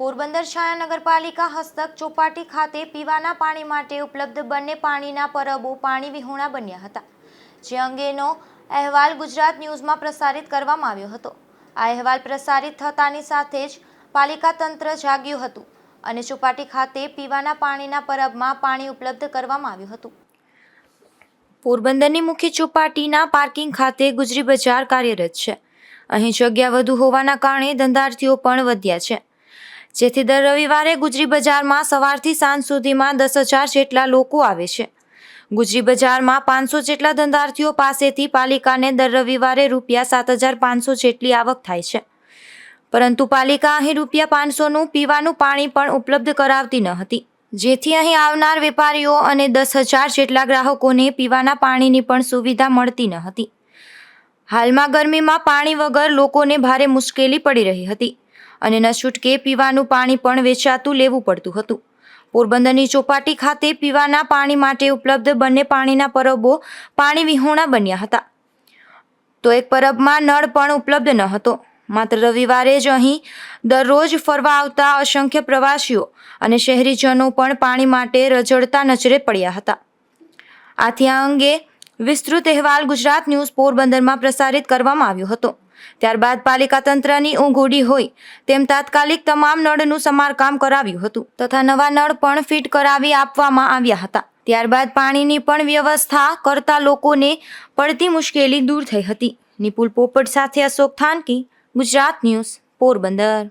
પોરબંદર છાયા નગરપાલિકા હસ્તક ચોપાટી ખાતે પીવાના પાણી માટે ઉપલબ્ધ બંને પાણીના પરબો પાણી વિહોણા બન્યા હતા, જે અંગેનો અહેવાલ ગુજરાત ન્યૂઝમાં પ્રસારિત કરવામાં આવ્યો હતો. આ અહેવાલ પ્રસારિત થતાની સાથે જ પાલિકા તંત્ર જાગ્યું હતું અને ચોપાટી ખાતે પીવાના પાણીના પરબમાં પાણી ઉપલબ્ધ કરવામાં આવ્યું હતું. પોરબંદરની મુખ્ય ચોપાટીના પાર્કિંગ ખાતે ગુજરી બજાર કાર્યરત છે. અહીં જગ્યા વધુ હોવાના કારણે ધંધાર્થીઓ પણ વધ્યા છે. જેથી દર રવિવારે ગુજરી બજારમાં સવારથી સાંજ સુધીમાં દસ હજાર જેટલા લોકો આવે છે. ગુજરી બજારમાં પાંચસો જેટલા ધંધાર્થીઓ પાસેથી પાલિકાને દર રવિવારે રૂપિયા સાત હજાર પાંચસો જેટલી આવક થાય છે. પરંતુ પાલિકા અહીં રૂપિયા પાંચસોનું પીવાનું પાણી પણ ઉપલબ્ધ કરાવતી ન હતી. જેથી અહીં આવનાર વેપારીઓ અને દસ હજાર જેટલા ગ્રાહકોને પીવાના પાણીની પણ સુવિધા મળતી ન હતી. હાલમાં ગરમીમાં પાણી વગર લોકોને ભારે મુશ્કેલી પડી રહી હતી. અને ન છૂટકે પીવાનું પાણી પણ વેચાતું લેવું પડતું હતું. પોરબંદરની ચોપાટી ખાતે પીવાના પાણી માટે ઉપલબ્ધ બંને પાણીના પરબો પાણી વિહોણા બન્યા હતા. તો એક પરબમાં નળ પણ ઉપલબ્ધ ન હતો. માત્ર રવિવારે જ અહીં દરરોજ ફરવા આવતા અસંખ્ય પ્રવાસીઓ અને શહેરીજનો પણ પાણી માટે રજડતા નજરે પડ્યા હતા. આથી આ અંગે વિસ્તૃત અહેવાલ ગુજરાત ન્યૂઝ પોરબંદરમાં પ્રસારિત કરવામાં આવ્યો હતો. ત્યારબાદ પાલિકા તંત્રની ઊંઘ ઉડી હોય તેમ તાત્કાલિક તમામ નળનું સમારકામ કરાવ્યું હતું તથા નવા નળ પણ ફિટ કરાવી આપવામાં આવ્યા હતા. ત્યારબાદ પાણીની પણ વ્યવસ્થા કરતા લોકોને પડતી મુશ્કેલી દૂર થઈ હતી. નિપુલ પોપટ સાથે અશોક થાનકી, ગુજરાત ન્યૂઝ, પોરબંદર.